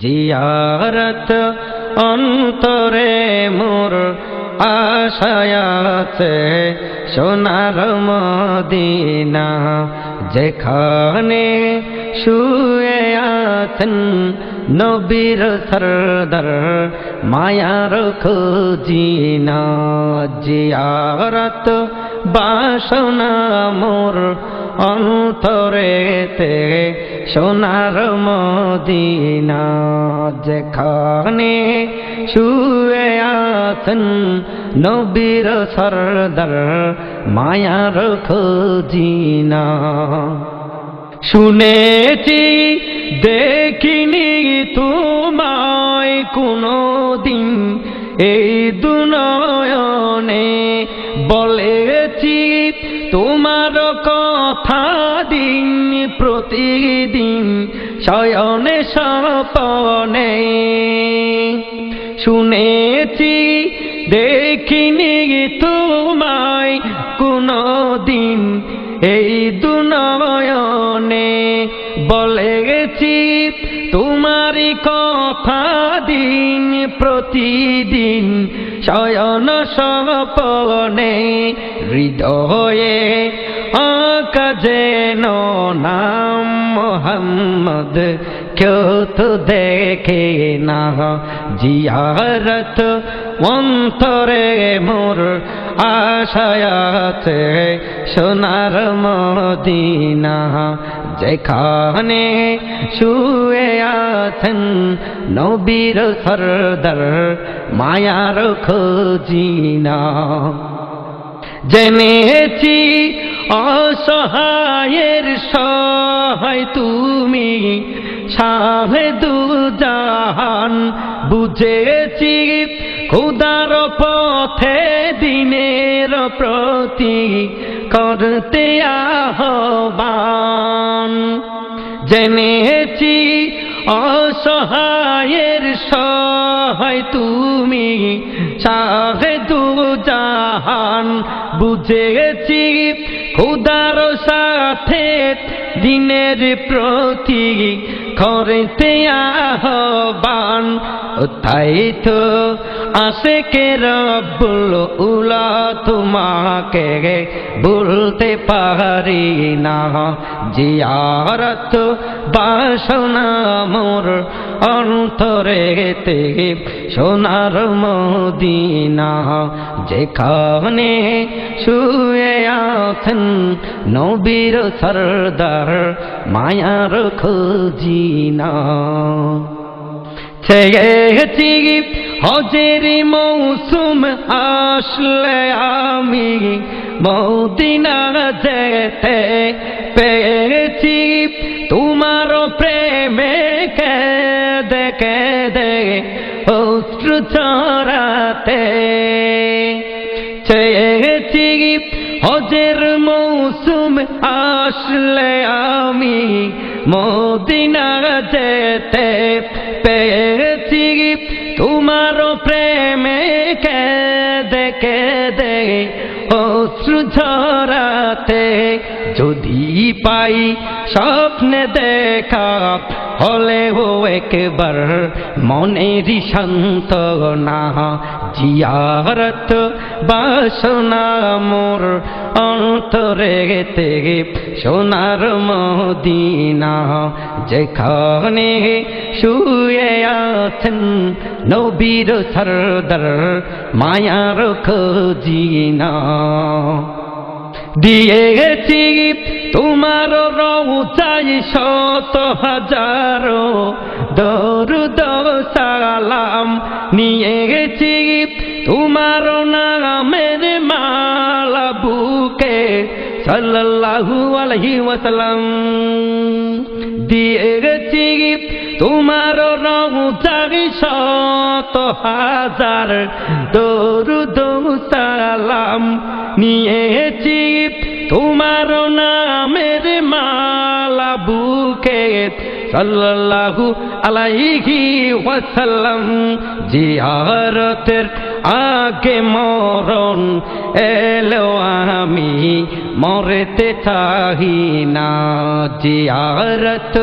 জিয়ারত অন্তরে মোর আশায়াছে সোনার মদিনা, যেখানে শুয়ে আছেন নবীর সরদার মায়ার খুজিনা। জিয়ারত বাসনা মোর অন্তরেতে সোনার মদিনা যেখানে শুয়ে আছেন নবীর সরদার মায়ার খুজিনা। শুনেছি, দেখিনি তোমায় কোনো দিন এই দুনয়নে বলেছি, তোমার প্রতিদিন শয়নে স্বপনে শুনেছি, দেখিনি তোমায় কোনো দিন এই দুনয়নে বলেছি, তোমারই কথা দিন প্রতিদিন। শয়ন স্বপনে হৃদয়ে আঁকা যেন নাম মোহাম্মদ, কেউ তো দেখে না। জিয়ারত অন্তরে মোর আশায়াতে সোনার মদিনা। যেখানে শুয়ে আছেন নবীর সরদার, মায়ার খোঁজিনা। জেনেছি, অসহায়ের সহায় তুমি। সাহেদু জাহান বুঝেছি খুদার পথে দিনের প্রতি করতে আহ্বান। জেনেছি, অসহায়ের সহায় তুমি। শাহেদু জাহান বুঝেছি খুদার সাথে দিনের প্রতি করতে আহবান। তাই তো আসে কে রব্বুল উলা তোমাকে বলতে পারি না। জিয়ারত বাসনা মোর অন্তরেতে সোনার মদিনা। যেখানে শুয়ে আছেন নবীর সরদার মায়ার খুঁজিনা চেয়েছি হজের মৌসুম আসলে আমি মদিনা যেতে পেয়েছি তোমার প্রেমে কেদে কেদে অশ্রু চড়াতে চেয়েছি। হজের মৌসুম আসলে আমি মদিনা যেতে পেয়েছি তোমার প্রেমে কেদে দে অশ্রু ঝরাতে যদি পাই স্বপ্নে দেখা হলে ও একবার মনের শান্ত না জিয়ারত বাসনা মোর অন্তরেতে সোনার মদিনা, যেখানে শুয়ে আছেন নবীর সরদার মায়ার খোঁজিনা। দিয়েছি তোমার রৌচাই শত হাজারো দরুদ সালাম। নিয়েছি তোমার সাল্লাল্লাহু আলাইহি ওয়াসাল্লাম। দিয়েছি তোমার রৌচাই শত হাজার দরুদ সালাম। নিয়েছি তোমার নামের মালা বুকে সাল্লাল্লাহু আলাইহি ওয়াসাল্লাম। জিয়ারতের আগে মরণ এলো আমি, মরতে চাহি না। জিয়ারত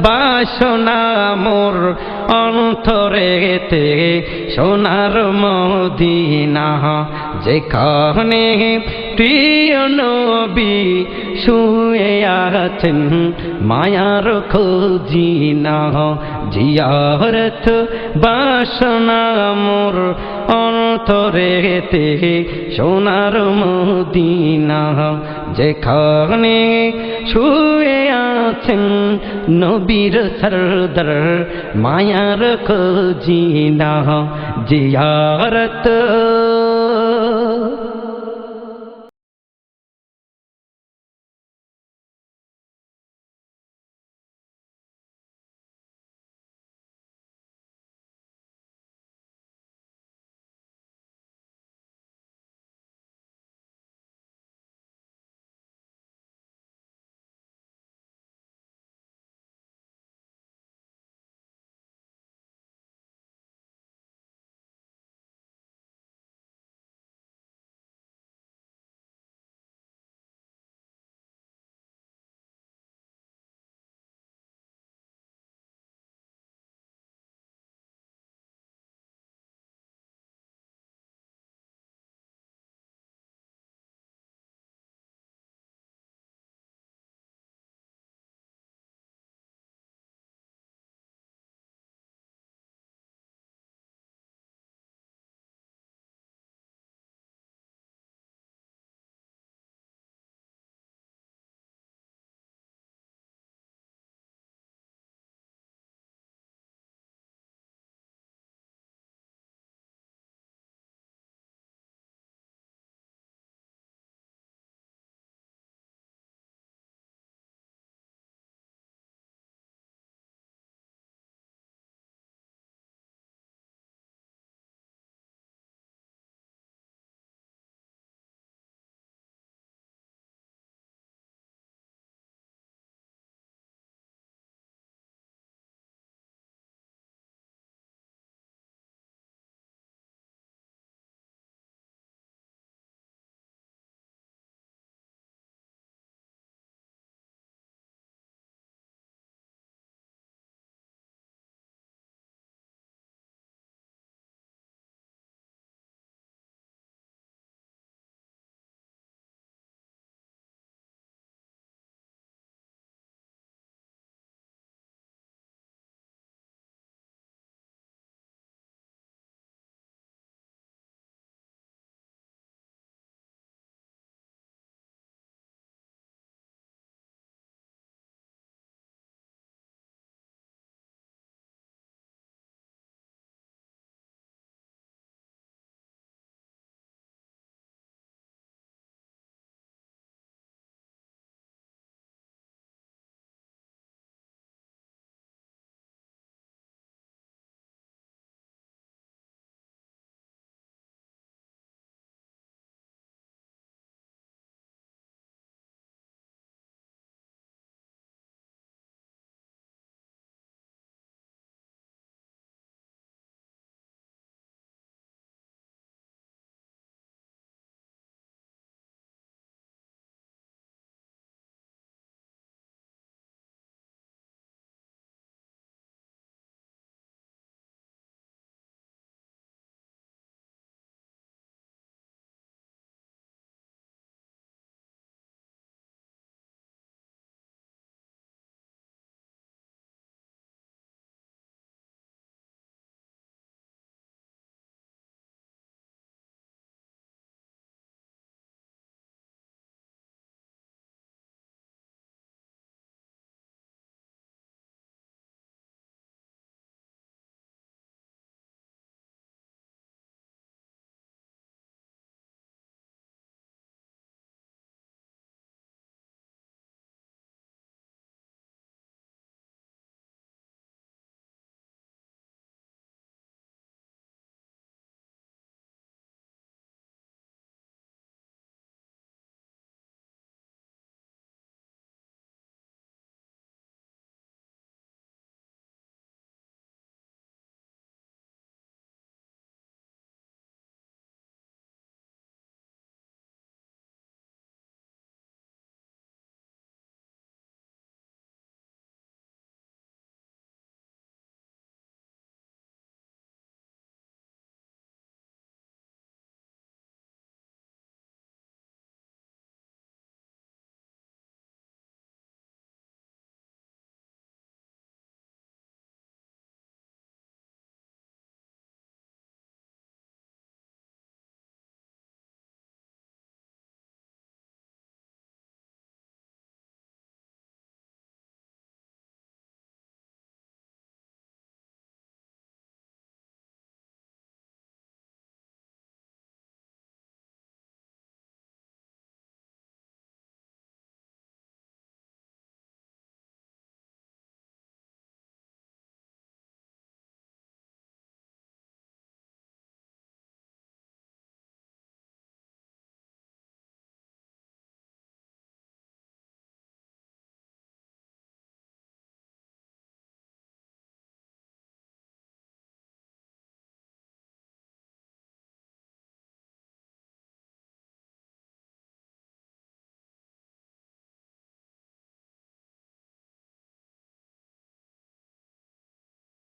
বাসনা মোর অন্তরেতে, সোনার মদিনা। যেখানে প্রিয় নবী শুয়ে আছেন, মায়ার খোঁজিনা জিয়ারত বাসনা মোর অন্তরেতে সোনার মদিনা। যেখানে শুয়ে আছেন নবীর সরদার মায়ার খোঁজিনা। জিয়ারত